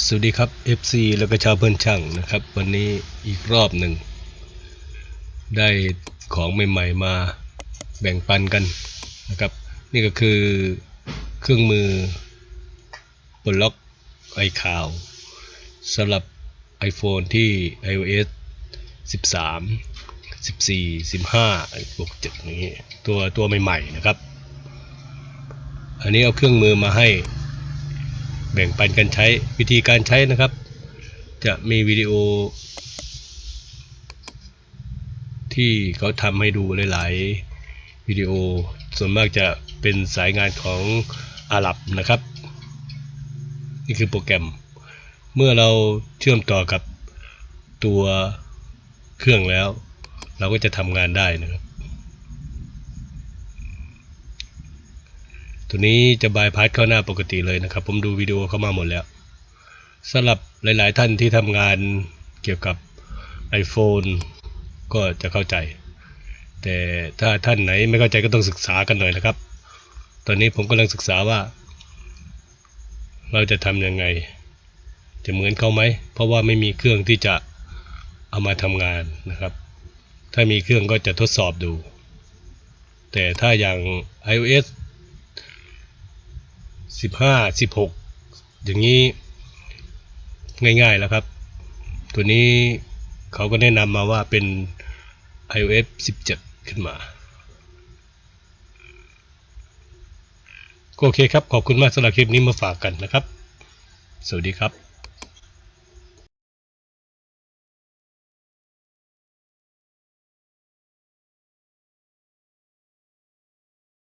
สวัสดีครับ FC แล้วก็ชาวเพื่อนช่างนะครับ วันนี้อีกรอบหนึ่ง ได้ของใหม่ๆมาแบ่งปันกันนะครับ นี่ก็คือเครื่องมือปลดล็อกไอข่าวสำหรับ iPhone ที่ iOS 13 14 15ไอ้พวกจ็ดอย่างนี้ตัวตัวใหม่ๆนะครับ อันนี้เอาเครื่องมือมาให้ แบ่งปันกันใช้วิธีการใช้นะครับ จะมีวิดีโอ ที่เขาทำให้ดูหลายๆวิดีโอส่วนมากจะเป็นสายงานของอาหรับนะครับ นี่คือโปรแกรม เมื่อเราเชื่อมต่อกับตัวเครื่องแล้ว เราก็จะทำงานได้นะครับ ตัวนี้จะบายพาสเข้าหน้าปกติเลยนะครับ ผมดูวิดีโอเข้ามาหมดแล้วสำหรับหลาย ๆ ท่านที่ทำงานเกี่ยวกับ iPhone ก็จะเข้าใจ แต่ถ้าท่านไหนไม่เข้าใจก็ต้องศึกษากันหน่อยนะครับ ตอนนี้ผมกำลังศึกษาว่า เราจะทำยังไง จะเหมือนเขาไหม เพราะว่าไม่มีเครื่องที่จะเอามาทำงานนะครับ ถ้ามีเครื่องก็จะทดสอบดู แต่ถ้าอย่าง iOS สิบห้าสิบหกอย่างนี้ง่ายๆแล้วครับ ตัวนี้เขาก็แนะนำมาว่าเป็น iOS 17 ขึ้นมาก็โอเคครับ ขอบคุณมากสำหรับคลิปนี้มาฝากกันนะครับ สวัสดีครับ